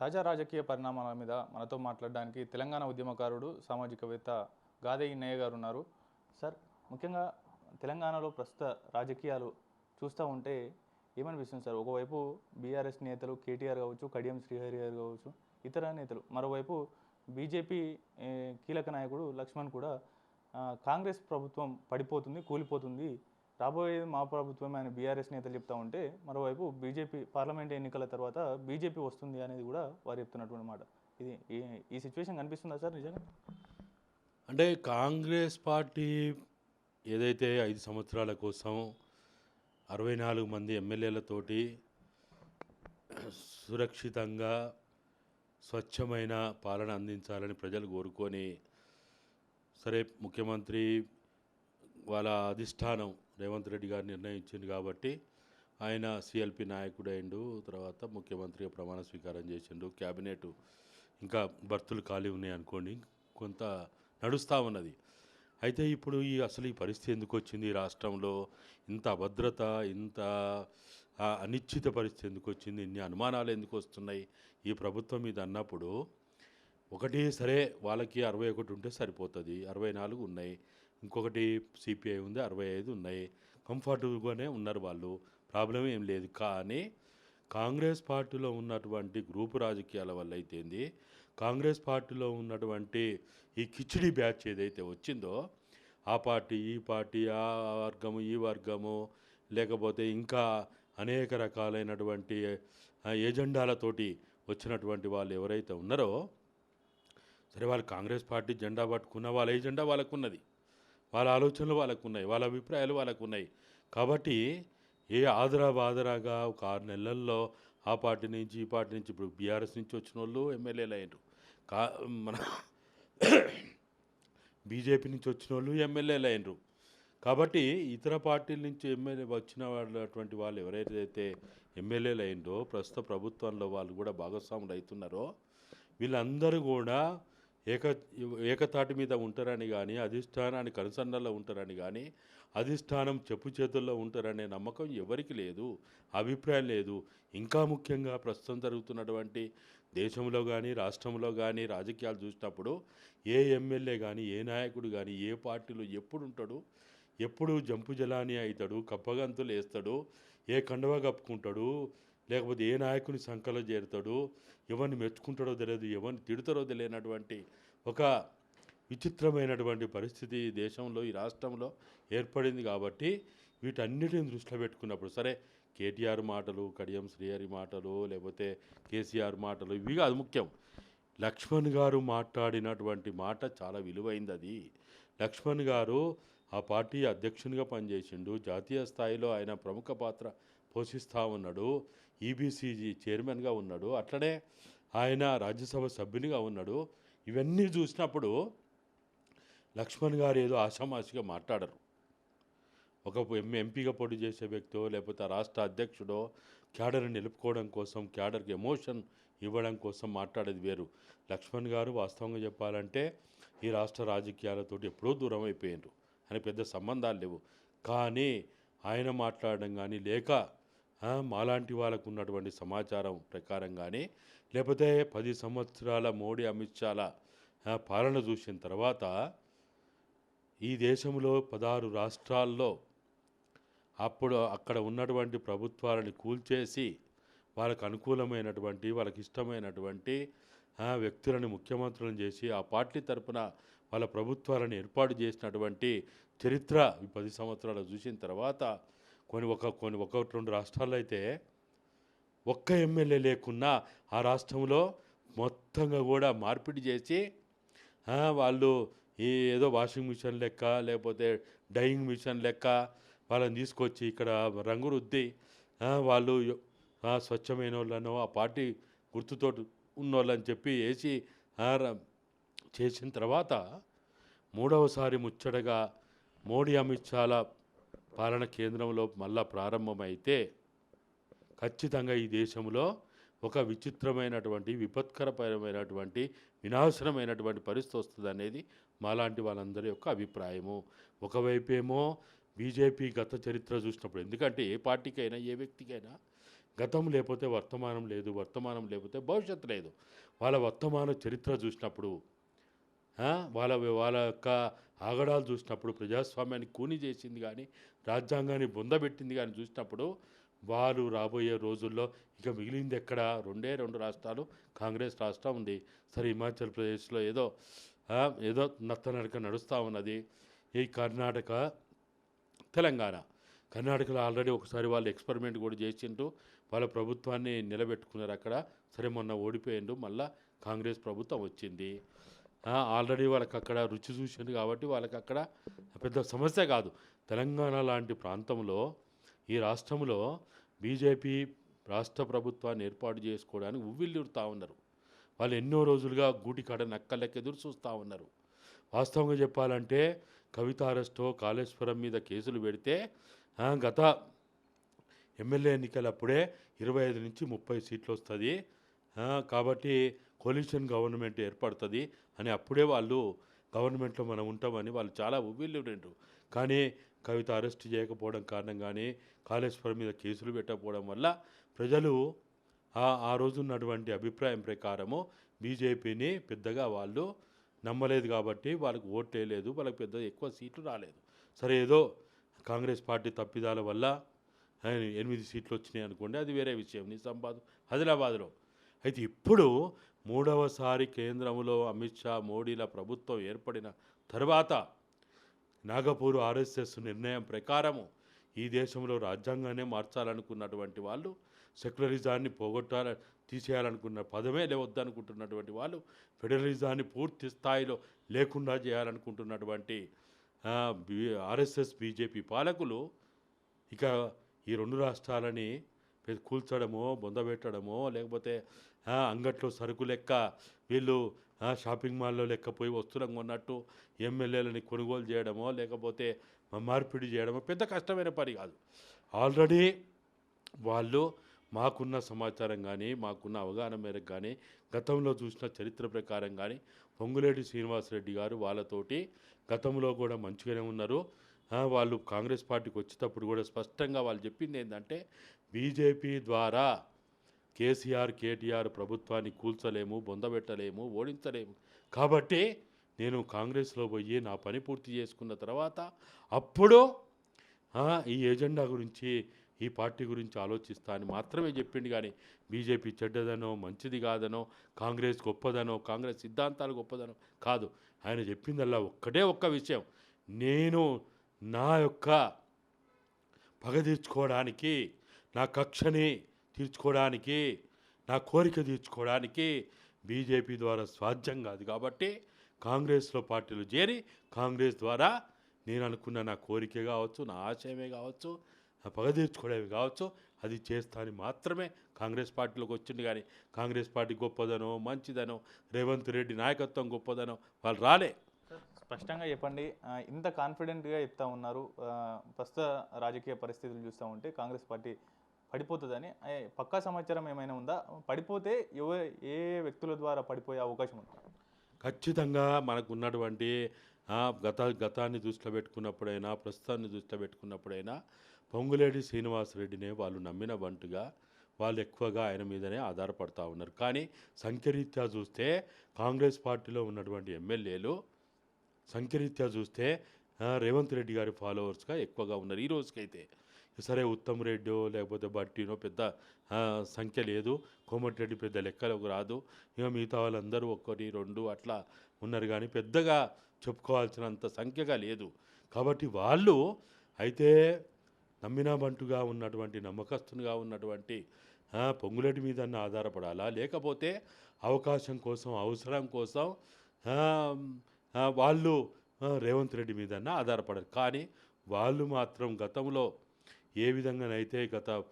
తాజా రాజకీయ పరిణామాల మీద మనతో మాట్లాడడానికి తెలంగాణ ఉద్యమకారుడు సామాజికవేత్త గాదే ఇన్నయ్య గారు ఉన్నారు. సార్ ముఖ్యంగా తెలంగాణలో ప్రస్తుత రాజకీయాలు చూస్తూ ఉంటే ఏమనిపిస్తుంది సార్ ఒకవైపు బీఆర్ఎస్ నేతలు కేటీఆర్ కావచ్చు కడియం శ్రీహరి గారు కావచ్చు ఇతర నేతలు మరోవైపు బీజేపీ కీలక నాయకుడు లక్ష్మణ్ కూడా కాంగ్రెస్ ప్రభుత్వం పడిపోతుంది కూలిపోతుంది రాబోయేది మా ప్రభుత్వమే అని బీఆర్ఎస్ నేతలు చెప్తా ఉంటే మరోవైపు బీజేపీ పార్లమెంట్ ఎన్నికల తర్వాత బీజేపీ వస్తుంది అనేది కూడా వారు చెప్తున్నటువంటి మాట. ఇది ఈ- ఈ సిచ్యువేషన్ కనిపిస్తుందా సార్ నిజంగా? అంటే కాంగ్రెస్ పార్టీ ఏదైతే ఐదు సంవత్సరాల కోసం అరవై నాలుగు మంది ఎమ్మెల్యేలతోటి సురక్షితంగా స్వచ్ఛమైన పాలన అందించాలని ప్రజలు కోరుకొని సరే ముఖ్యమంత్రి వాళ్ళ అధిష్టానం రేవంత్ రెడ్డి గారు నిర్ణయించింది కాబట్టి ఆయన సిఎల్పి నాయకుడైండు తర్వాత ముఖ్యమంత్రిగా ప్రమాణ స్వీకారం చేసిండు. క్యాబినెట్ ఇంకా బర్తులు ఖాళీ ఉన్నాయి అనుకోండి కొంత నడుస్తూ ఉన్నది. అయితే ఇప్పుడు ఈ అసలు ఈ పరిస్థితి ఎందుకు వచ్చింది? ఈ రాష్ట్రంలో ఇంత అభద్రత ఇంత అనిశ్చిత పరిస్థితి ఎందుకు వచ్చింది? ఇన్ని అనుమానాలు ఎందుకు వస్తున్నాయి? ఈ ప్రభుత్వం మీద అన్నప్పుడు ఒకటి సరే వాళ్ళకి అరవై ఒకటి ఉంటే సరిపోతుంది అరవై నాలుగు ఉన్నాయి. ఇంకొకటి సిపిఐ ఉంది అరవై ఐదు ఉన్నాయి. కంఫర్టబుల్గానే ఉన్నారు వాళ్ళు. ప్రాబ్లం ఏం లేదు. కానీ కాంగ్రెస్ పార్టీలో ఉన్నటువంటి గ్రూపు రాజకీయాల వల్ల అయితేంది కాంగ్రెస్ పార్టీలో ఉన్నటువంటి ఈ కిచిడి బ్యాచ్ ఏదైతే వచ్చిందో ఆ పార్టీ ఈ పార్టీ ఆ వర్గము ఈ వర్గము లేకపోతే ఇంకా అనేక రకాలైనటువంటి ఆ, ఏజెండాలతోటి వచ్చినటువంటి వాళ్ళు ఎవరైతే ఉన్నారో సరే వాళ్ళు కాంగ్రెస్ పార్టీ జెండా పట్టుకున్న వాళ్ళ ఏజెండా వాళ్ళకు ఉన్నది వాళ్ళ ఆలోచనలు వాళ్ళకు ఉన్నాయి వాళ్ళ అభిప్రాయాలు వాళ్ళకు ఉన్నాయి కాబట్టి ఏ ఆదరా బాదరాగా ఒక ఆరు నెలల్లో ఆ పార్టీ నుంచి ఈ పార్టీ నుంచి ఇప్పుడు బీఆర్ఎస్ నుంచి వచ్చిన వాళ్ళు ఎమ్మెల్యేలు అయ్యారు కా మన బీజేపీ నుంచి వచ్చిన వాళ్ళు ఎమ్మెల్యేలు అయినరు కాబట్టి ఇతర పార్టీల నుంచి ఎమ్మెల్యే వచ్చిన వాళ్ళటువంటి వాళ్ళు ఎవరైతే ఎమ్మెల్యేలు అయిందో ప్రస్తుత ప్రభుత్వంలో వాళ్ళు కూడా భాగస్వాములు అవుతున్నారో వీళ్ళందరూ కూడా ఏక ఏకతాటి మీద ఉంటారని కానీ అధిష్టానానికి కనుసన్నల్లో ఉంటారని కానీ అధిష్టానం చెప్పు చేతుల్లో ఉంటారనే నమ్మకం ఎవరికి లేదు అభిప్రాయం లేదు. ఇంకా ముఖ్యంగా ప్రస్తుతం జరుగుతున్నటువంటి దేశంలో కానీ రాష్ట్రంలో కానీ రాజకీయాలు చూసినప్పుడు ఏ ఎమ్మెల్యే కానీ ఏ నాయకుడు కానీ ఏ పార్టీలో ఎప్పుడు ఉంటాడు? ఎప్పుడు జంపు జలాని అవుతాడు కప్పగంతులు వేస్తాడు ఏ కండవ కప్పుకుంటాడు? లేకపోతే ఏ నాయకుని సంఖలో చేరుతాడు ఎవరిని మెచ్చుకుంటాడో తెలియదు ఎవరిని తిడతారో తెలియనటువంటి ఒక విచిత్రమైనటువంటి పరిస్థితి దేశంలో ఈ రాష్ట్రంలో ఏర్పడింది కాబట్టి వీటన్నిటిని దృష్టిలో పెట్టుకున్నప్పుడు సరే కేటీఆర్ మాటలు కడియం శ్రీహరి మాటలు లేకపోతే కేసీఆర్ మాటలు ఇవి కాదు ముఖ్యం. లక్ష్మణ్ గారు మాట్లాడినటువంటి మాట చాలా విలువైంది అది. లక్ష్మణ్ గారు ఆ పార్టీ అధ్యక్షునిగా పనిచేసిండు జాతీయ స్థాయిలో ఆయన ప్రముఖ పాత్ర పోషిస్తూ ఉన్నాడు. ఈబీసీజీ చైర్మన్గా ఉన్నాడు. అట్లనే ఆయన రాజ్యసభ సభ్యునిగా ఉన్నాడు. ఇవన్నీ చూసినప్పుడు లక్ష్మణ్ గారు ఏదో ఆషామాషిగా మాట్లాడరు. ఒక ఎం ఎంపీగా పోటీ చేసే వ్యక్తో లేకపోతే రాష్ట్ర అధ్యక్షుడో క్యాడర్ని నిలుపుకోవడం కోసం క్యాడర్కి ఎమోషన్ ఇవ్వడం కోసం మాట్లాడేది వేరు. లక్ష్మణ్ గారు వాస్తవంగా చెప్పాలంటే ఈ రాష్ట్ర రాజకీయాలతోటి ఎప్పుడో దూరం అయిపోయినారు అని పెద్ద సంబంధాలు లేవు. కానీ ఆయన మాట్లాడడం కానీ లేక మాలాంటి వాళ్ళకు ఉన్నటువంటి సమాచారం ప్రకారం కానీ లేకపోతే పది సంవత్సరాల మోడీ అమిత్ షాల పాలన చూసిన తర్వాత ఈ దేశంలో పదహారు రాష్ట్రాల్లో అప్పుడు అక్కడ ఉన్నటువంటి ప్రభుత్వాలని కూల్చేసి వాళ్ళకు అనుకూలమైనటువంటి వాళ్ళకి ఇష్టమైనటువంటి వ్యక్తులను ముఖ్యమంత్రులను చేసి ఆ పార్టీ తరపున వాళ్ళ ప్రభుత్వాలను ఏర్పాటు చేసినటువంటి చరిత్ర ఈ పది సంవత్సరాలు చూసిన తర్వాత కొన్ని ఒక కొన్ని ఒక రెండు రాష్ట్రాల్లో అయితే ఒక్క ఎమ్మెల్యే లేకున్నా ఆ రాష్ట్రంలో మొత్తంగా కూడా మార్పిడి చేసి వాళ్ళు ఈ ఏదో వాషింగ్ మిషన్ లెక్క లేకపోతే డైయింగ్ మిషన్ లెక్క వాళ్ళని తీసుకొచ్చి ఇక్కడ రంగు రుద్ది వాళ్ళు స్వచ్ఛమైన వాళ్ళను ఆ పార్టీ గుర్తుతో ఉన్నోళ్ళని చెప్పి వేసి చేసిన తర్వాత మూడవసారి ముచ్చటగా మోడీ అమిత్ షాల పాలన కేంద్రంలో మళ్ళా ప్రారంభమైతే ఖచ్చితంగా ఈ దేశంలో ఒక విచిత్రమైనటువంటి విపత్కరపరమైనటువంటి వినాశనమైనటువంటి పరిస్థితి వస్తుంది అనేది మాలాంటి వాళ్ళందరి యొక్క అభిప్రాయము. ఒకవైపేమో బీజేపీ గత చరిత్ర చూసినప్పుడు ఎందుకంటే ఏ పార్టీకైనా ఏ వ్యక్తికైనా గతం లేకపోతే వర్తమానం లేదు వర్తమానం లేకపోతే భవిష్యత్తు లేదు. వాళ్ళ వర్తమాన చరిత్ర చూసినప్పుడు వాళ్ళ వాళ్ళ యొక్క ఆగడాలు చూసినప్పుడు ప్రజాస్వామ్యాన్ని కూని చేసింది కానీ రాజ్యాంగాన్ని బొందబెట్టింది కానీ చూసినప్పుడు వారు రాబోయే రోజుల్లో ఇక మిగిలింది ఎక్కడ? రెండే రెండు రాష్ట్రాలు కాంగ్రెస్ రాష్ట్రం ఉంది. సరే హిమాచల్ ప్రదేశ్లో ఏదో ఏదో నత్తనడక నడుస్తూ ఉన్నది. ఈ కర్ణాటక తెలంగాణ. కర్ణాటకలో ఆల్రెడీ ఒకసారి వాళ్ళు ఎక్స్పెరిమెంట్ కూడా చేసిండు వాళ్ళ ప్రభుత్వాన్ని నిలబెట్టుకున్నారు అక్కడ. సరే మొన్న ఓడిపోయిండు మళ్ళా కాంగ్రెస్ ప్రభుత్వం వచ్చింది. ఆల్రెడీ వాళ్ళకి అక్కడ రుచి చూసిండు కాబట్టి వాళ్ళకి అక్కడ పెద్ద సమస్య కాదు. తెలంగాణ లాంటి ప్రాంతంలో ఈ రాష్ట్రంలో బీజేపీ రాష్ట్ర ప్రభుత్వాన్ని ఏర్పాటు చేసుకోవడానికి ఉవ్విల్లుడుతూ ఉన్నారు. వాళ్ళు ఎన్నో రోజులుగా గూటి కాడ ఎదురు చూస్తూ ఉన్నారు. వాస్తవంగా చెప్పాలంటే కవిత అరెస్టో కాళేశ్వరం మీద కేసులు పెడితే గత ఎమ్మెల్యే ఎన్నికలప్పుడే ఇరవై ఐదు నుంచి ముప్పై సీట్లు వస్తుంది. కాబట్టి కొలిషన్ గవర్నమెంట్ ఏర్పడుతుంది అని అప్పుడే వాళ్ళు గవర్నమెంట్లో మనం ఉంటామని వాళ్ళు చాలా ఉవ్విల్లుండ్రు కానీ కవిత అరెస్ట్ చేయకపోవడం కారణం కానీ కాళేశ్వరం మీద కేసులు పెట్టకపోవడం వల్ల ప్రజలు ఆ ఆ అభిప్రాయం ప్రకారము బీజేపీని పెద్దగా వాళ్ళు నమ్మలేదు కాబట్టి వాళ్ళకి ఓట్లు లేదు వాళ్ళకి పెద్ద ఎక్కువ సీట్లు రాలేదు. సరే ఏదో కాంగ్రెస్ పార్టీ తప్పిదాల వల్ల ఎనిమిది సీట్లు వచ్చినాయి అనుకోండి అది వేరే విషయం. నిజామాబాద్ ఆదిలాబాద్లో. అయితే ఇప్పుడు మూడవసారి కేంద్రంలో అమిత్ షా మోడీల ప్రభుత్వం ఏర్పడిన తర్వాత నాగపూర్ ఆర్ఎస్ఎస్ నిర్ణయం ప్రకారము ఈ దేశంలో రాజ్యాంగాన్ని మార్చాలనుకున్నటువంటి వాళ్ళు సెక్యులరిజాన్ని పోగొట్టాల తీసేయాలనుకున్న పదమే లేవద్దనుకుంటున్నటువంటి వాళ్ళు ఫెడరలిజాన్ని పూర్తి స్థాయిలో లేకుండా చేయాలనుకుంటున్నటువంటి ఆర్ఎస్ఎస్ బీజేపీ పాలకులు ఇక ఈ రెండు రాష్ట్రాలని కూల్చడమో బొందబెట్టడమో లేకపోతే అంగట్లో సరుకు లెక్క వీళ్ళు షాపింగ్ మాల్లో లెక్క పోయి వస్తువులను కొన్నట్టు ఎమ్మెల్యేలని కొనుగోలు చేయడమో లేకపోతే మార్పిడి చేయడమో పెద్ద కష్టమైన పని కాదు. ఆల్రెడీ వాళ్ళు మాకున్న సమాచారం కానీ మాకున్న అవగాహన మేరకు కానీ గతంలో చూసిన చరిత్ర ప్రకారం కానీ పొంగులేటి శ్రీనివాసరెడ్డి గారు వాళ్ళతోటి గతంలో కూడా మంచిగానే ఉన్నారు. వాళ్ళు కాంగ్రెస్ పార్టీకి వచ్చేటప్పుడు కూడా స్పష్టంగా వాళ్ళు చెప్పింది ఏంటంటే బీజేపీ ద్వారా కేసీఆర్ కేటీఆర్ ప్రభుత్వాన్ని కూల్చలేము బొందబెట్టలేము ఓడించలేము. కాబట్టి నేను కాంగ్రెస్లో పోయి నా పని పూర్తి చేసుకున్న తర్వాత అప్పుడు ఈ ఎజెండా గురించి ఈ పార్టీ గురించి ఆలోచిస్తా అని మాత్రమే చెప్పిండు. కానీ బీజేపీ చెడ్డదనో మంచిది కాదనో కాంగ్రెస్ గొప్పదనో కాంగ్రెస్ సిద్ధాంతాలు గొప్పదనో కాదు. ఆయన చెప్పిందల్లా ఒక్కటే ఒక్క విషయం. నేను నా యొక్క పగ తీర్చుకోవడానికి నా కక్షని తీర్చుకోవడానికి నా కోరిక తీర్చుకోవడానికి బీజేపీ ద్వారా సాధ్యం కాదు కాబట్టి కాంగ్రెస్లో పార్టీలు చేరి కాంగ్రెస్ ద్వారా నేను అనుకున్న నా కోరిక కావచ్చు నా ఆశయమే కావచ్చు నా పగ తీర్చుకోవడమే కావచ్చు అది చేస్తానని మాత్రమే కాంగ్రెస్ పార్టీలోకి వచ్చింది కానీ కాంగ్రెస్ పార్టీ గొప్పదనో మంచిదనో రేవంత్ రెడ్డి నాయకత్వం గొప్పదనో వాళ్ళు రాలే. స్పష్టంగా చెప్పండి ఇంత కాన్ఫిడెంట్గా చెప్తా ఉన్నారు ప్రస్తుత రాజకీయ పరిస్థితులు చూస్తూ ఉంటే కాంగ్రెస్ పార్టీ పడిపోతుందని. పక్కా సమాచారం ఏమైనా ఉందా? పడిపోతే ఏ ఏ వ్యక్తుల ద్వారా పడిపోయే అవకాశం ఉంది? ఖచ్చితంగా మనకు ఉన్నటువంటి గత గతాన్ని దృష్టిలో పెట్టుకున్నప్పుడైనా ప్రస్తుతాన్ని దృష్టిలో పెట్టుకున్నప్పుడైనా పొంగులేడి శ్రీనివాసరెడ్డినే వాళ్ళు నమ్మిన వంటుగా వాళ్ళు ఎక్కువగా ఆయన మీదనే ఆధారపడతా ఉన్నారు. కానీ సంఖ్యరీత్యా చూస్తే కాంగ్రెస్ పార్టీలో ఉన్నటువంటి ఎమ్మెల్యేలు సంఖ్యరీత్యా చూస్తే రేవంత్ రెడ్డి గారి ఫాలోవర్స్గా ఎక్కువగా ఉన్నారు. ఈ రోజుకైతే సరే ఉత్తమ్ రెడ్డో లేకపోతే బట్టినో పెద్ద సంఖ్య లేదు. కోమటిరెడ్డి పెద్ద లెక్కలకు రాదు. ఇక మిగతా వాళ్ళందరూ ఒకటి రెండు అట్లా ఉన్నారు. కానీ పెద్దగా చెప్పుకోవాల్సినంత సంఖ్యగా లేదు. కాబట్టి వాళ్ళు అయితే నమ్మినా బంటుగా ఉన్నటువంటి నమ్మకస్తునిగా ఉన్నటువంటి పొంగులటి పొంగులేటి మీద ఆధారపడాలా? లేకపోతే అవకాశం కోసం అవసరం కోసం వాళ్ళు రేవంత్ రెడ్డి మీద ఆధారపడరు. కానీ వాళ్ళు మాత్రం గతంలో ఏ విధంగానైతే గత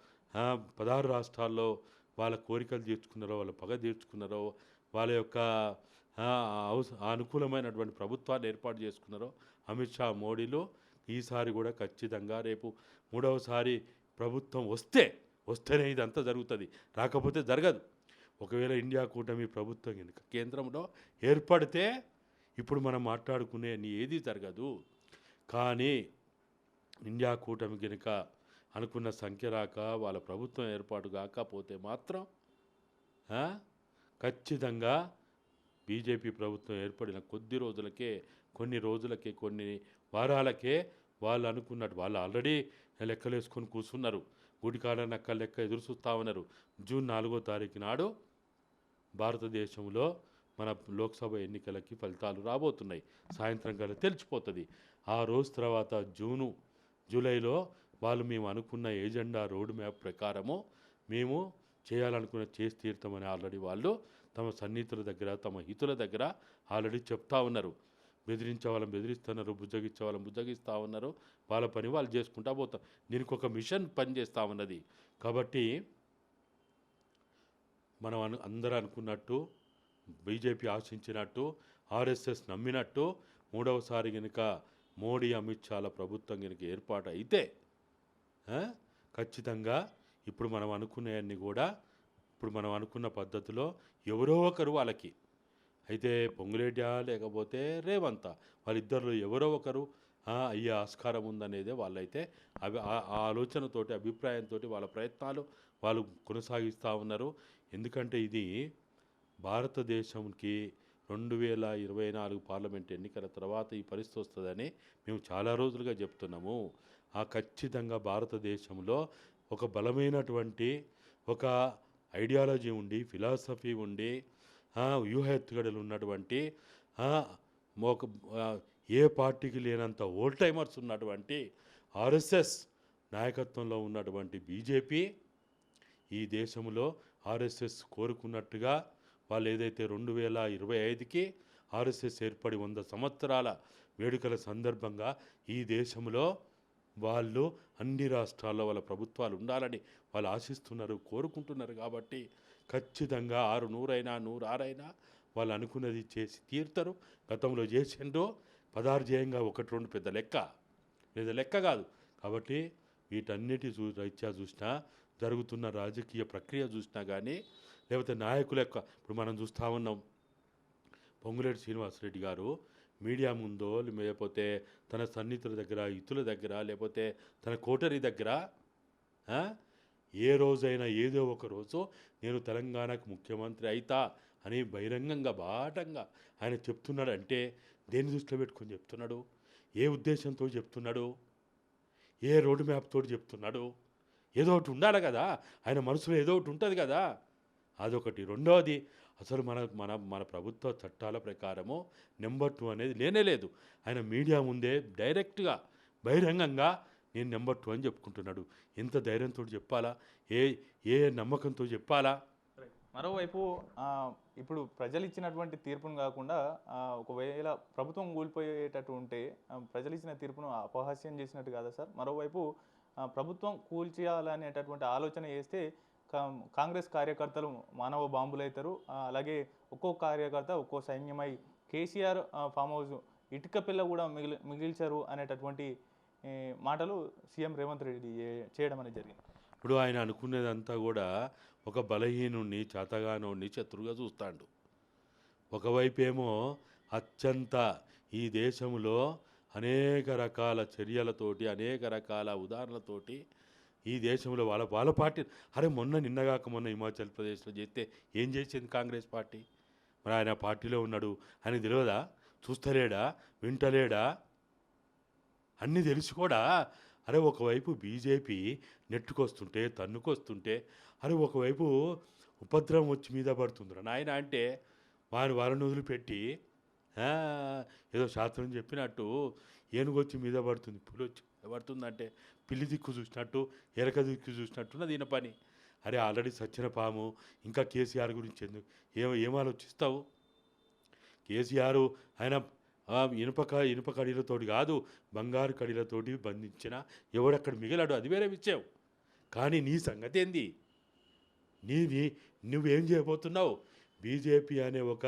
పదహారు రాష్ట్రాల్లో వాళ్ళ కోరికలు తీర్చుకున్నారో వాళ్ళ పగ తీర్చుకున్నారో వాళ్ళ యొక్క అవస అనుకూలమైనటువంటి ప్రభుత్వాన్ని ఏర్పాటు చేసుకున్నారో అమిత్ షా మోడీలో ఈసారి కూడా ఖచ్చితంగా రేపు మూడవసారి ప్రభుత్వం వస్తే వస్తేనే ఇదంతా జరుగుతుంది. రాకపోతే జరగదు. ఒకవేళ ఇండియా కూటమి ప్రభుత్వం కనుక కేంద్రంలో ఏర్పడితే ఇప్పుడు మనం మాట్లాడుకునే ఏది జరగదు. కానీ ఇండియా కూటమి కనుక అనుకున్న సంఖ్య రాక వాళ్ళ ప్రభుత్వం ఏర్పాటు కాకపోతే మాత్రం ఖచ్చితంగా బీజేపీ ప్రభుత్వం ఏర్పడిన కొద్ది రోజులకే కొన్ని రోజులకే కొన్ని వారాలకే వాళ్ళు అనుకున్నట్టు వాళ్ళు ఆల్రెడీ లెక్కలేసుకొని కూర్చున్నారు. గుడికాడ నక్క లెక్క ఎదురు చూస్తూ ఉన్నారు. జూన్ నాలుగో తారీఖు నాడు భారతదేశంలో మన లోక్సభ ఎన్నికలకి ఫలితాలు రాబోతున్నాయి. సాయంత్రం కల్లా తెలిసిపోతుంది. ఆ రోజు తర్వాత జూను జూలైలో వాళ్ళు మేము అనుకున్న ఏజెండా రోడ్ మ్యాప్ ప్రకారము మేము చేయాలనుకున్న చేసి తీరుతామని ఆల్రెడీ వాళ్ళు తమ సన్నిహితుల దగ్గర తమ హితుల దగ్గర ఆల్రెడీ చెప్తా ఉన్నారు. బెదిరించే వాళ్ళని బెదిరిస్తున్నారు బుజ్జగించే వాళ్ళని బుజ్జగిస్తూ ఉన్నారు. వాళ్ళ పని వాళ్ళు చేసుకుంటా పోతారు. దీనికి ఒక మిషన్ పనిచేస్తూ ఉన్నది. కాబట్టి మనం అను అందరూ అనుకున్నట్టు బీజేపీ ఆశించినట్టు ఆర్ఎస్ఎస్ నమ్మినట్టు మూడవసారి కనుక మోడీ అమిత్ షాల ప్రభుత్వం కనుక ఏర్పాటు అయితే ఖచ్చితంగా ఇప్పుడు మనం అనుకునేవన్నీ కూడా ఇప్పుడు మనం అనుకున్న పద్ధతిలో ఎవరో ఒకరు వాళ్ళకి. అయితే పొంగులేడ్యా లేకపోతే రేవంత వాళ్ళిద్దరిలో ఎవరో ఒకరు అయ్యే ఆస్కారం ఉందనేదే వాళ్ళైతే అవి ఆ- ఆ ఆలోచనతోటి అభిప్రాయంతో వాళ్ళ ప్రయత్నాలు వాళ్ళు కొనసాగిస్తూ ఉన్నారు. ఎందుకంటే ఇది భారతదేశంకి రెండు వేల ఇరవై నాలుగు పార్లమెంట్ ఎన్నికల తర్వాత ఈ పరిస్థితి వస్తుందని మేము చాలా రోజులుగా చెప్తున్నాము. ఆ ఖచ్చితంగా భారతదేశంలో ఒక బలమైనటువంటి ఒక ఐడియాలజీ ఉండి ఫిలాసఫీ ఉండి వ్యూహ ఎత్తుగడలు ఉన్నటువంటి ఒక ఏ పార్టీకి లేనంత ఓల్డ్ టైమర్స్ ఉన్నటువంటి ఆర్ఎస్ఎస్ నాయకత్వంలో ఉన్నటువంటి బీజేపీ ఈ దేశంలో ఆర్ఎస్ఎస్ కోరుకున్నట్టుగా వాళ్ళు ఏదైతే రెండు వేల ఇరవై ఐదుకి ఆర్ఎస్ఎస్ ఏర్పడి వంద సంవత్సరాల వేడుకల సందర్భంగా ఈ దేశంలో వాళ్ళు అన్ని రాష్ట్రాల్లో వాళ్ళ ప్రభుత్వాలు ఉండాలని వాళ్ళు ఆశిస్తున్నారు కోరుకుంటున్నారు కాబట్టి ఖచ్చితంగా ఆరు నూరైనా నూరు ఆరైనా వాళ్ళు అనుకున్నది చేసి తీరుతారు. గతంలో చేసిండ్రు పదార్థేయంగా ఒకటి రెండు పెద్ద లెక్క. లేదా లెక్క కాదు. కాబట్టి వీటన్నిటి చూ రీత్యా చూసినా జరుగుతున్న రాజకీయ ప్రక్రియ చూసినా కానీ లేకపోతే నాయకుల యొక్క ఇప్పుడు మనం చూస్తూ ఉన్నాం పొంగులేటి శ్రీనివాసరెడ్డి గారు మీడియా ముందో లేకపోతే తన సన్నిహితుల దగ్గర ఇతుల దగ్గర లేకపోతే తన కోటరీ దగ్గర ఏ రోజైనా ఏదో ఒక రోజు నేను తెలంగాణకు ముఖ్యమంత్రి అయితా అని బహిరంగంగా బాటంగా ఆయన చెప్తున్నాడు. అంటే దేని దృష్టిలో పెట్టుకొని చెప్తున్నాడు? ఏ ఉద్దేశంతో చెప్తున్నాడు? ఏ రోడ్ మ్యాప్ తోటి చెప్తున్నాడు? ఏదో ఒకటి ఉండాలి కదా. ఆయన మనసులో ఏదో ఒకటి ఉంటుంది కదా. అదొకటి. రెండవది అసలు మన మన మన ప్రభుత్వ చట్టాల ప్రకారము నెంబర్ టూ అనేది లేనే లేదు. ఆయన మీడియా ముందే డైరెక్ట్గా బహిరంగంగా నేను నెంబర్ టూ అని చెప్పుకుంటున్నాడు. ఎంత ధైర్యంతో చెప్పాలా? ఏ ఏ నమ్మకంతో చెప్పాలా? మరోవైపు ఇప్పుడు ప్రజలు ఇచ్చినటువంటి తీర్పును కాకుండా ఒకవేళ ప్రభుత్వం కూలిపోయేటట్టు ఉంటే ప్రజలు ఇచ్చిన తీర్పును అపహాస్యం చేసినట్టు కాదా సార్? మరోవైపు ప్రభుత్వం కూల్చేయాలనేటటువంటి ఆలోచన చేస్తే కాంగ్రెస్ కార్యకర్తలు మానవ బాంబులైతారు. అలాగే ఒక్కో కార్యకర్త ఒక్కో సైన్యమై కేసీఆర్ ఫామ్ హౌస్ ఇటుక పిల్ల కూడా మిగిలి మిగిల్చారు అనేటటువంటి మాటలు సీఎం రేవంత్ రెడ్డి చేయడం అనేది జరిగింది. ఇప్పుడు ఆయన అనుకునేదంతా కూడా ఒక బలహీనుణ్ణి చేతగానోడిని శత్రువుగా చూస్తాడు. ఒకవైపేమో అత్యంత ఈ దేశంలో అనేక రకాల చర్యలతోటి అనేక రకాల ఉదాహరణలతోటి ఈ దేశంలో వాళ్ళ వాళ్ళ పార్టీ. అరే మొన్న నిన్నగాక మొన్న హిమాచల్ ప్రదేశ్లో చేస్తే ఏం చేసింది కాంగ్రెస్ పార్టీ? మరి ఆయన పార్టీలో ఉన్నాడు ఆయన తెలియదా చూస్తలేడా? వింటలేడా? అన్నీ తెలిసి కూడా. అరే ఒకవైపు బీజేపీ నెట్టుకొస్తుంటే తన్నుకొస్తుంటే అరే ఒకవైపు ఉపద్రవం వచ్చి మీద పడుతుందిరా నాయన అంటే వారి వారిని వదిలిపెట్టి ఏదో శాస్త్రం చెప్పినట్టు ఏనుగొచ్చి మీద పడుతుంది పులి వచ్చి పడుతుందంటే. పిల్లి దిక్కు చూసినట్టు ఎరక దిక్కు చూసినట్టు ఈయన పని. అరే ఆల్రెడీ సచ్చిన పాము ఇంకా కేసీఆర్ గురించి ఎందుకు ఏం ఏం ఆలోచిస్తావు? కేసీఆర్ ఆయన ఇనుప ఇనుప కడీలతోటి కాదు బంగారు కడీలతోటి బంధించిన. ఎవడక్కడ మిగిలాడు అది వేరే విషయం. కానీ నీ సంగతి ఏంది? నీది నువ్వేం చేయబోతున్నావు? బీజేపీ అనే ఒక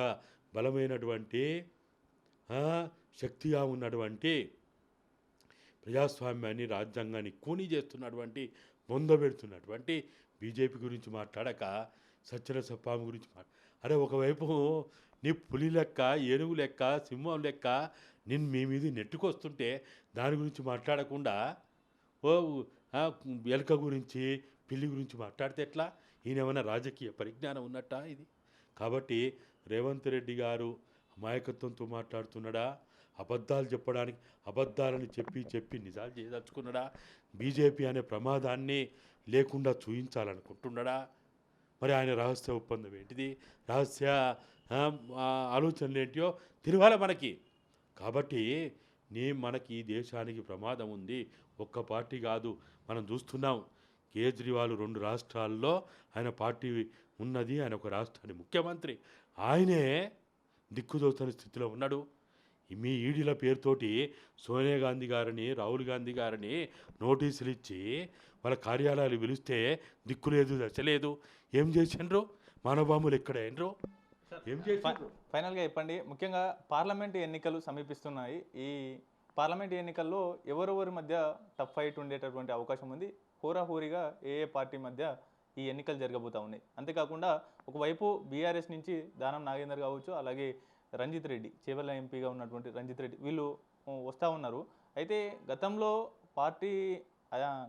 బలమైనటువంటి శక్తిగా ఉన్నటువంటి ప్రజాస్వామ్యాన్ని రాజ్యాంగాన్ని కూనీ చేస్తున్నటువంటి పొందబెడుతున్నటువంటి బీజేపీ గురించి మాట్లాడక సత్యన సప్పాము గురించి మాట్లా అరే ఒకవైపు నీ పులి లెక్క ఏనుగు లెక్క సింహం లెక్క నిన్ను మీ మీద నెట్టుకొస్తుంటే దాని గురించి మాట్లాడకుండా ఓ ఎలక ఎలుక గురించి పిల్లి గురించి మాట్లాడితే ఎట్లా? ఈయన ఏమైనా రాజకీయ పరిజ్ఞానం ఉన్నట్టా ఇది? కాబట్టి రేవంత్ రెడ్డి గారు అమాయకత్వంతో మాట్లాడుతున్నాడా? అబద్ధాలు చెప్పడానికి అబద్ధాలని చెప్పి చెప్పి నిజాలు చేయదలుచుకున్నాడా? బీజేపీ అనే ప్రమాదాన్ని లేకుండా చూయించాలనుకుంటున్నాడా? మరి ఆయన రహస్య ఒప్పందం ఏంటిది? రహస్య ఆలోచనలు ఏంటియో తిరగాల మనకి? కాబట్టి నీ మనకి ఈ దేశానికి ప్రమాదం ఉంది. ఒక్క పార్టీ కాదు. మనం చూస్తున్నాం కేజ్రీవాల్ రెండు రాష్ట్రాల్లో ఆయన పార్టీ ఉన్నది. ఆయన ఒక రాష్ట్రానికి ముఖ్యమంత్రి. ఆయనే దిక్కుదోచని స్థితిలో ఉన్నాడు. మీ ఈడీల పేరుతోటి సోనియా గాంధీ గారిని రాహుల్ గాంధీ గారిని నోటీసులు ఇచ్చి వాళ్ళ కార్యాలయాలు పిలిస్తే దిక్కు లేదు దశ లేదు ఏం చేసిండ్రు? ఎక్కడ అయినరు ఏం చేసిండ్రు? ఫైనల్గా చెప్పండి. ముఖ్యంగా పార్లమెంట్ ఎన్నికలు సమీపిస్తున్నాయి. ఈ పార్లమెంట్ ఎన్నికల్లో ఎవరెవరి మధ్య టఫ్ ఫైట్ ఉండేటటువంటి అవకాశం ఉంది? హోరాహోరీగా ఏ ఏ పార్టీ మధ్య ఈ ఎన్నికలు జరగబోతా ఉన్నాయి? అంతేకాకుండా ఒకవైపు బీఆర్ఎస్ నుంచి దానం నాగేందర్ కావచ్చు అలాగే రంజిత్ రెడ్డి చేవెళ్ళ ఎంపీగా ఉన్నటువంటి రంజిత్ రెడ్డి వీళ్ళు వస్తూ ఉన్నారు. అయితే గతంలో పార్టీ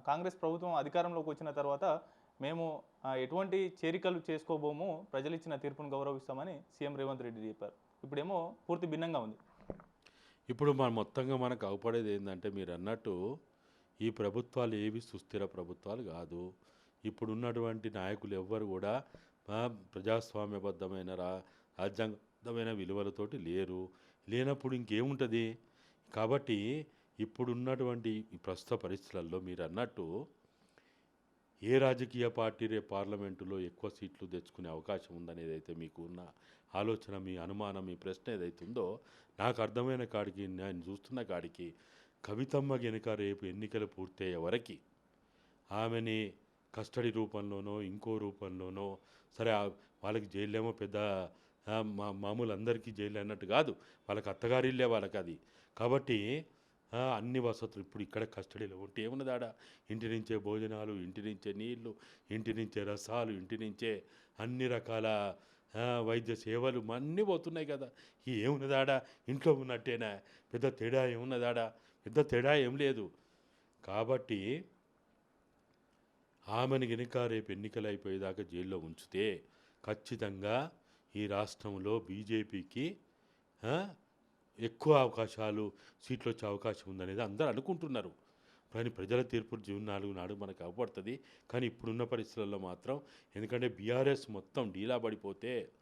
కాంగ్రెస్ ప్రభుత్వం అధికారంలోకి వచ్చిన తర్వాత మేము ఎటువంటి చేరికలు చేసుకోబోము ప్రజలు ఇచ్చిన తీర్పును గౌరవిస్తామని సీఎం రేవంత్ రెడ్డి చెప్పారు. ఇప్పుడేమో పూర్తి భిన్నంగా ఉంది. ఇప్పుడు మన మొత్తంగా మనకు అవపడేది ఏంటంటే మీరు అన్నట్టు ఈ ప్రభుత్వాలు ఏవి సుస్థిర ప్రభుత్వాలు కాదు. ఇప్పుడున్నటువంటి నాయకులు ఎవ్వరు కూడా ప్రజాస్వామ్యబద్ధమైన రా అర్థమైన విలువలతోటి లేరు. లేనప్పుడు ఇంకేముంటుంది? కాబట్టి ఇప్పుడున్నటువంటి ప్రస్తుత పరిస్థితులలో మీరు అన్నట్టు ఏ రాజకీయ పార్టీ రేపు పార్లమెంటులో ఎక్కువ సీట్లు తెచ్చుకునే అవకాశం ఉందనేది అయితే మీకు ఉన్న ఆలోచన మీ అనుమానం మీ ప్రశ్న ఏదైతే ఉందో నాకు అర్థమైన కాడికి నేను చూస్తున్న కాడికి కవితమ్మ గనుక రేపు ఎన్నికలు పూర్తయ్యే వరకు ఆమెని కస్టడీ రూపంలోనో ఇంకో రూపంలోనో సరే వాళ్ళకి జైలేమో పెద్ద మా మామూలు అందరికీ జైలు అన్నట్టు కాదు. వాళ్ళకి అత్తగారిల్లే వాళ్ళకి అది కాబట్టి అన్ని వసతులు ఇప్పుడు ఇక్కడ కస్టడీలో ఉంటే ఏమున్నదాడ? ఇంటి నుంచే భోజనాలు ఇంటి నుంచే నీళ్ళు ఇంటి నుంచే రసాలు ఇంటి నుంచే అన్ని రకాల వైద్య సేవలు అన్నీ పోతున్నాయి కదా. ఈ ఏమున్నదాడ? ఇంట్లో ఉన్నట్టేనా? పెద్ద తేడా ఏమున్నదాడా? పెద్ద తేడా ఏం లేదు. కాబట్టి ఆమెను గనుక రేపు ఎన్నికలు అయిపోయేదాకా జైల్లో ఉంచితే ఖచ్చితంగా ఈ రాష్ట్రంలో బీజేపీకి ఎక్కువ అవకాశాలు సీట్లు వచ్చే అవకాశం ఉందనేది అందరూ అనుకుంటున్నారు. కానీ ప్రజల తీర్పు జూన్ నాలుగు నాడు మనకు అవ్వబడుతుంది. కానీ ఇప్పుడున్న పరిస్థితుల్లో మాత్రం ఎందుకంటే బీఆర్ఎస్ మొత్తం డీలా పడిపోతే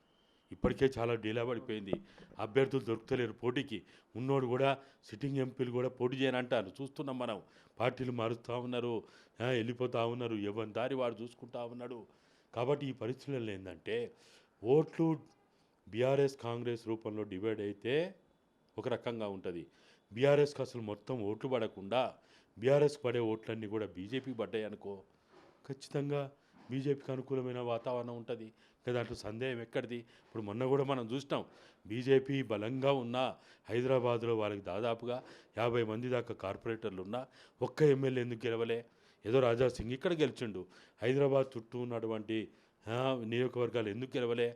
ఇప్పటికే చాలా డీలా పడిపోయింది. అభ్యర్థులు దొరుకుతలేరు పోటీకి. ఉన్నోడు కూడా సిట్టింగ్ ఎంపీలు కూడా పోటీ చేయనంటారు. చూస్తున్నాం మనం. పార్టీలు మారుస్తూ ఉన్నారు. వెళ్ళిపోతూ ఉన్నారు. ఎవరి దారి వాడు చూసుకుంటా ఉన్నాడు. కాబట్టి ఈ పరిస్థితుల్లో ఏంటంటే ఓట్లు బీఆర్ఎస్ కాంగ్రెస్ రూపంలో డివైడ్ అయితే ఒక రకంగా ఉంటుంది. బీఆర్ఎస్కి అసలు మొత్తం ఓట్లు పడకుండా బీఆర్ఎస్ పడే ఓట్లన్నీ కూడా బీజేపీ పడ్డాయి అనుకో. ఖచ్చితంగా బీజేపీకి అనుకూలమైన వాతావరణం ఉంటుంది. ఇంకా దాంట్లో సందేహం ఎక్కడిది? ఇప్పుడు మొన్న కూడా మనం చూసినాం బీజేపీ బలంగా ఉన్న హైదరాబాద్లో వాళ్ళకి దాదాపుగా యాభై మంది దాకా కార్పొరేటర్లు ఉన్నా ఒక్క ఎమ్మెల్యే ఎందుకు గెలవలే? ఏదో రాజా సింగ్ ఇక్కడ గెలిచిండు. హైదరాబాద్ చుట్టూ ఉన్నటువంటి నియోజకవర్గాలు ఎందుకు గెలవలే